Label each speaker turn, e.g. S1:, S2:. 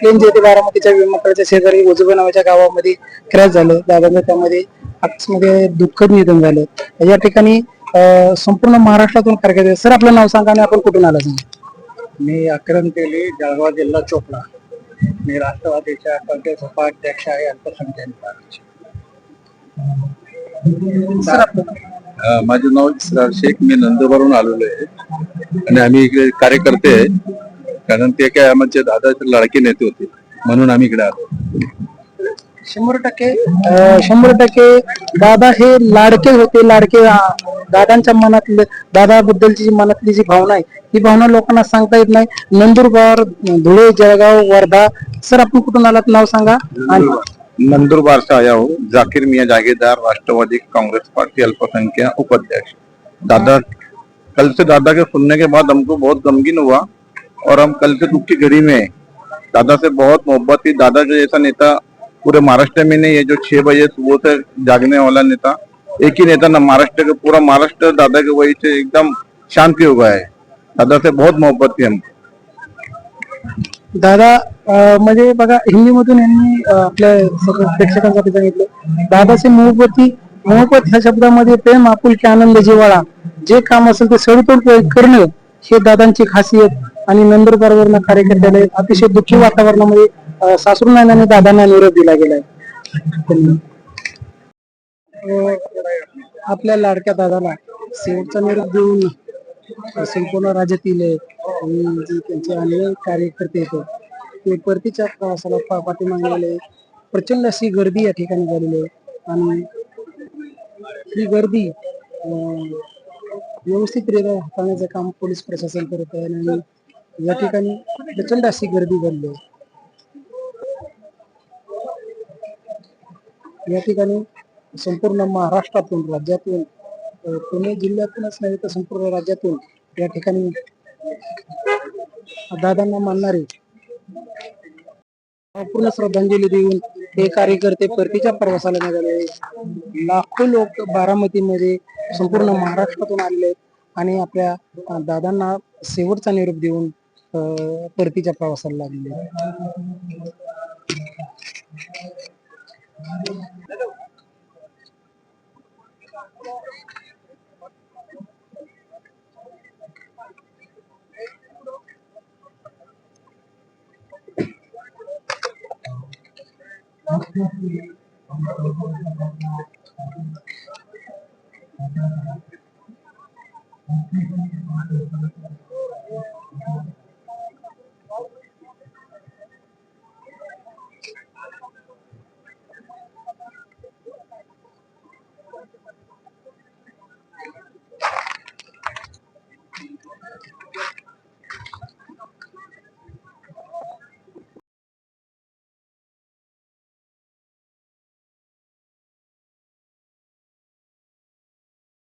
S1: जे ते बारामतीच्या विमानतळाच्या शेजारी उजवे नावाच्या गावामध्ये क्रॅश झालं. दादांचं त्यामध्ये मध्ये दुःखद निधन झालं. या ठिकाणी संपूर्ण महाराष्ट्रातून कार्यक्रम सर आपलं नाव सांगा आणि आपण कुठून आला सांगा
S2: मी अक्रम तेली जळगाव जिल्हा चोपडा. मी राष्ट्रवादीच्या काँग्रेस उपाध्यक्ष आहे अल्पसंख्याक
S3: माझं नाव इस्रार शेख. मी नंदुरबारून आलेलो आहे. आणि आम्ही इकडे कार्यकर्ते आहे. कारण ते काय आमचे दादाचे लाडके नेते होते. म्हणून आम्ही इकडे आलो.
S1: शंभर टक्के शंभर टक्के दादा हे लाडके होते लाडके दादांच्या मनातले दादाबद्दलची जी मनातली जी भावना आहे ही भावना लोकांना सांगता येत नाही. नंदुरबार धुळे जळगाव वर्धा सर आपण कुठून आलात? नाव सांगा. आणि
S3: नंदुरबार. से आया हूँ जाकिर मियाँ जागीरदार राष्ट्रवादी कांग्रेस पार्टी अल्पसंख्यक उपाध्यक्ष. दादा कल से दादा के सुनने के बाद हमको बहुत गमगीन हुआ और हम कल से दुख की घड़ी में हैं। दादा से बहुत मोहब्बत थी दादा जो जैसा नेता पूरे महाराष्ट्र में नहीं है जो छह बजे सुबह से जागने वाला नेता एक ही नेता ना महाराष्ट्र के पूरा महाराष्ट्र दादा के वही से एकदम शांति हो गया है। दादा से बहुत मोहब्बत थी हम।
S1: दादा म्हणजे बघा हिंदीमधून यांनी अं, आपल्या सगळ्या प्रेक्षकांसाठी सांगितलं दादाचे मोहब्बती मोहब्बत ह्या शब्दामध्ये प्रेम आपुलकी आनंद जिव्हाळा जे काम असेल ते सडतोड करणं हे खासियत. आणि नंदुरबारवरनं कार्यकर्त्याला अतिशय दुःखी वातावरणामध्ये सासरू नानाने दादांना निरोप दिला गेलाय. आपल्या लाडक्या दादाला शेवटचा निरोप देऊन संपूर्ण राज्यातील आणि त्यांचे अनेक कार्यकर्ते येतो ते परतीच्या प्रवासाला पाठी मागलेले प्रचंड अशी गर्दी या ठिकाणी झालेली आहे. आणि ही गर्दी अं, व्यवस्थितरित्या हाताळण्याचं काम पोलीस प्रशासन करत आहे आणि या ठिकाणी प्रचंड अशी गर्दी भरली आहे. या ठिकाणी संपूर्ण महाराष्ट्रातून राज्यातून पुणे जिल्ह्यातूनच नव्हे तर संपूर्ण राज्यातून या ठिकाणी दादांना मानणारे पूर्ण श्रद्धांजली देऊन हे कार्यकर्ते परतीच्या प्रवासाला निघाले लाखो लोक बारामतीमध्ये संपूर्ण महाराष्ट्रातून आलेले आहेत आणि आपल्या दादांना शेवटचा निरोप देऊन परतीच्या प्रवासाला लागले Thank you.